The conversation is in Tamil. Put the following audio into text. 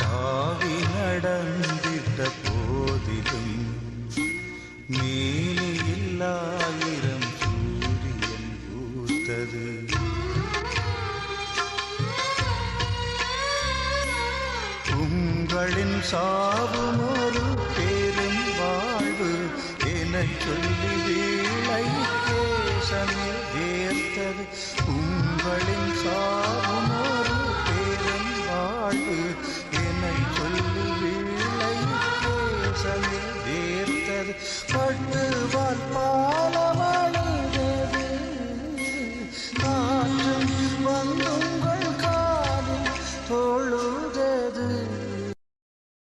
தாவி நடந்திட்ட போதிலும் மேலில்லாயிரம் சூரியன் பூத்தது. உங்களின் சாவும் ஒரு பெரும் வாழ்வு என சொல்லி கேட்டது உங்களின் சாவு